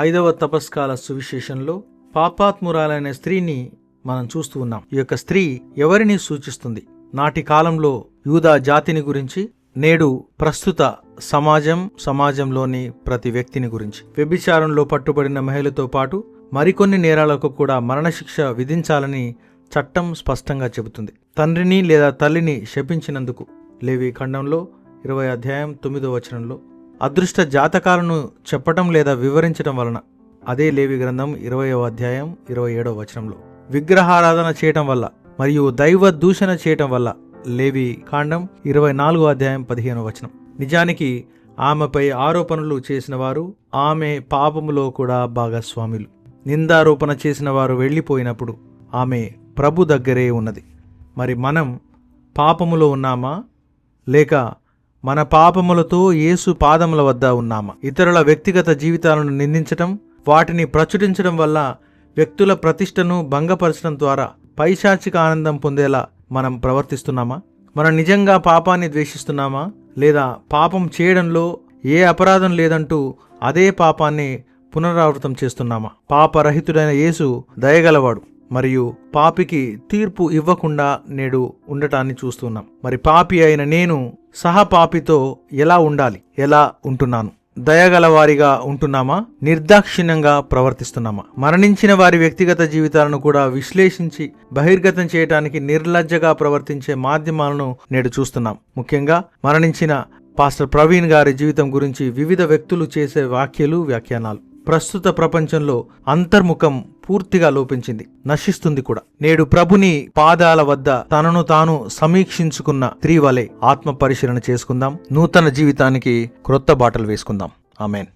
ఐదవ తపస్కాల సువిశేషంలో పాపాత్మురాలైన స్త్రీని మనం చూస్తూ ఉన్నాం. ఈ యొక్క స్త్రీ ఎవరిని సూచిస్తుంది? నాటి కాలంలో యూదా జాతిని గురించి నేడు ప్రస్తుత సమాజం సమాజంలోని ప్రతి వ్యక్తిని గురించి. వ్యభిచారంలో పట్టుబడిన మహిళతో పాటు మరికొన్ని నేరాలకు కూడా మరణశిక్ష విధించాలని చట్టం స్పష్టంగా చెబుతుంది. తండ్రిని లేదా తల్లిని శపించినందుకు లేవి ఖండంలో ఇరవై అధ్యాయం తొమ్మిదో వచనంలో అదృష్ట జాతకాలను చెప్పటం లేదా వివరించటం వలన అదే లేవి గ్రంథం ఇరవయో అధ్యాయం ఇరవై ఏడవ వచనంలో. విగ్రహారాధన చేయటం వల్ల మరియు దైవ దూషణ చేయటం వల్ల లేవి కాండం ఇరవై నాలుగో అధ్యాయం పదిహేనవ వచనం. నిజానికి ఆమెపై ఆరోపణలు చేసిన వారు ఆమె పాపములో కూడా భాగస్వాములు. నిందారోపణ చేసిన వారు వెళ్ళిపోయినప్పుడు ఆమె ప్రభు దగ్గరే ఉన్నది. మరి మనం పాపములో ఉన్నామా? లేక మన పాపములతో యేసు పాదముల వద్ద ఉన్నాము? ఇతరుల వ్యక్తిగత జీవితాలను నిందించటం వాటిని ప్రచురించడం వల్ల వ్యక్తుల ప్రతిష్టను భంగపరచడం ద్వారా పైశాచిక ఆనందం పొందేలా మనం ప్రవర్తిస్తున్నామా? మనం నిజంగా పాపాన్ని ద్వేషిస్తున్నామా? లేదా పాపం చేయడంలో ఏ అపరాధం లేదంటూ అదే పాపాన్ని పునరావృతం చేస్తున్నామా? పాపరహితుడైన యేసు దయగలవాడు. మరియు పాపికి తీర్పు ఇవ్వకుండా నేడు ఉండటాన్ని చూస్తున్నాం. మరి పాపి అయిన నేను సహపాపితో ఎలా ఉండాలి? ఎలా ఉంటున్నాను? దయగలవారిగా ఉంటున్నామా? నిర్దాక్షిణ్యంగా ప్రవర్తిస్తున్నామా? మరణించిన వారి వ్యక్తిగత జీవితాలను కూడా విశ్లేషించి బహిర్గతం చేయడానికి నిర్లజ్జగా ప్రవర్తించే మాధ్యమాలను నేడు చూస్తున్నాం. ముఖ్యంగా మరణించిన పాస్టర్ ప్రవీణ్ గారి జీవితం గురించి వివిధ వ్యక్తులు చేసే వ్యాఖ్యలు వ్యాఖ్యానాలు. ప్రస్తుత ప్రపంచంలో అంతర్ముఖం పూర్తిగా లోపించింది. నశిస్తుంది కూడా. నేడు ప్రభుని పాదాల వద్ద తనను తాను సమీక్షించుకున్న స్త్రీ వలె ఆత్మ పరిశీలన చేసుకుందాం. నూతన జీవితానికి క్రొత్త బాటలు వేసుకుందాం. ఆమెన్.